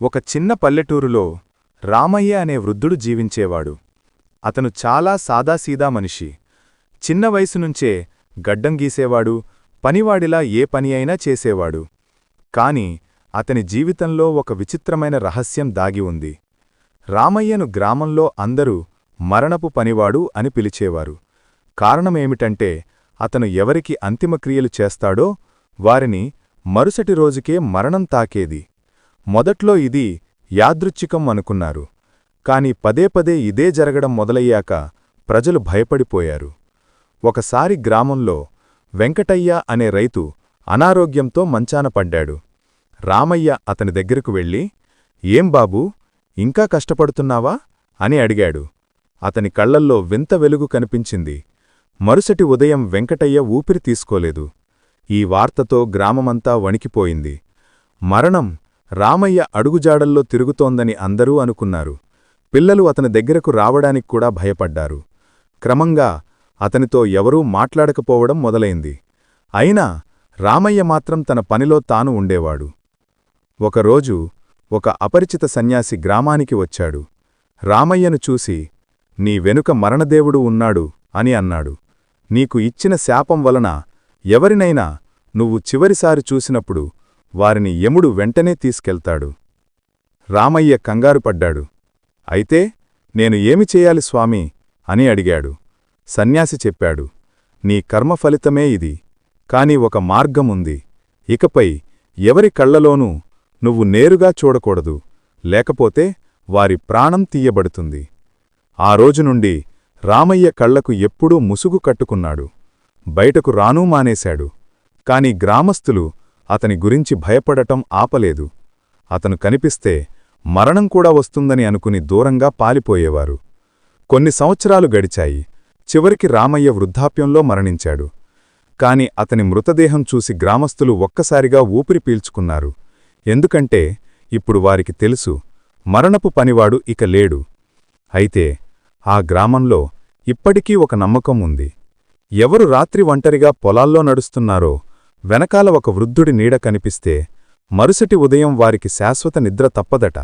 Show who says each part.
Speaker 1: ఒక చిన్న పల్లెటూరులో రామయ్య అనే వృద్ధుడు జీవించేవాడు. అతను చాలా సాదాసీదా మనిషి. చిన్న వయసునుంచే గడ్డం గీసేవాడు పనివాడిలా ఏ పని అయినా చేసేవాడు. కాని అతని జీవితంలో ఒక విచిత్రమైన రహస్యం దాగి ఉంది. రామయ్యను గ్రామంలో అందరూ మరణపు పనివాడు అని పిలిచేవారు. కారణమేమిటంటే అతను ఎవరికి అంతిమక్రియలు చేస్తాడో వారిని మరుసటి రోజుకే మరణం తాకేది. మొదట్లో ఇది యాదృచ్ఛికం అనుకున్నారు. కాని పదే పదే ఇదే జరగడం మొదలయ్యాక ప్రజలు భయపడిపోయారు. ఒకసారి గ్రామంలో వెంకటయ్య అనే రైతు అనారోగ్యంతో మంచాన పడ్డాడు. రామయ్య అతని దగ్గరకు వెళ్ళి ఏం బాబూ ఇంకా కష్టపడుతున్నావా? అని అడిగాడు. అతని కళ్ళల్లో వింత వెలుగు కనిపించింది. మరుసటి ఉదయం వెంకటయ్య ఊపిరి తీసుకోలేదు. ఈ వార్తతో గ్రామమంతా వణికిపోయింది. మరణం రామయ్య అడుగుజాడల్లో తిరుగుతోందని అందరూ అనుకున్నారు. పిల్లలు అతని దగ్గరకు రావడానికి కూడా భయపడ్డారు. క్రమంగా అతనితో ఎవరూ మాట్లాడకపోవడం మొదలైంది. అయినా రామయ్య మాత్రం తన పనిలో తాను ఉండేవాడు. ఒకరోజు ఒక అపరిచిత సన్యాసి గ్రామానికి వచ్చాడు. రామయ్యను చూసి నీ వెనుక మరణదేవుడు ఉన్నాడు అని అన్నాడు. నీకు ఇచ్చిన శాపం వలన ఎవరినైనా నువ్వు చివరిసారి చూసినప్పుడు వారిని యముడు వెంటనే తీసుకెళ్తాడు. రామయ్య కంగారుపడ్డాడు అయితే నేను ఏమి చేయాలి స్వామి? అని అడిగాడు. సన్యాసి చెప్పాడు. నీ కర్మఫలితమే ఇది. కాని ఒక మార్గముంది. ఇకపై ఎవరి కళ్ళలోనూ నువ్వు నేరుగా చూడకూడదు. లేకపోతే వారి ప్రాణం తీయబడుతుంది. ఆ రోజు నుండి రామయ్య కళ్ళకు ఎప్పుడూ ముసుగు కట్టుకున్నాడు. బయటకు రానూ మానేశాడు. కాని గ్రామస్థులు అతని గురించి భయపడటం ఆపలేదు. అతను కనిపిస్తే మరణం కూడా వస్తుందని అనుకుని దూరంగా పాలిపోయేవారు. కొన్ని సంవత్సరాలు గడిచాయి. చివరికి రామయ్య వృద్ధాప్యంలో మరణించాడు. కాని అతని మృతదేహం చూసి గ్రామస్థులు ఒక్కసారిగా ఊపిరి పీల్చుకున్నారు. ఎందుకంటే ఇప్పుడు వారికి తెలుసు మరణపు పనివాడు ఇక లేడు. అయితే ఆ గ్రామంలో ఇప్పటికీ ఒక నమ్మకం ఉంది. ఎవరు రాత్రి ఒంటరిగా పొలాల్లో నడుస్తున్నారో వెనకాల ఒక వృద్ధుడి నీడ కనిపిస్తే మరుసటి ఉదయం వారికి శాశ్వత నిద్ర తప్పదట.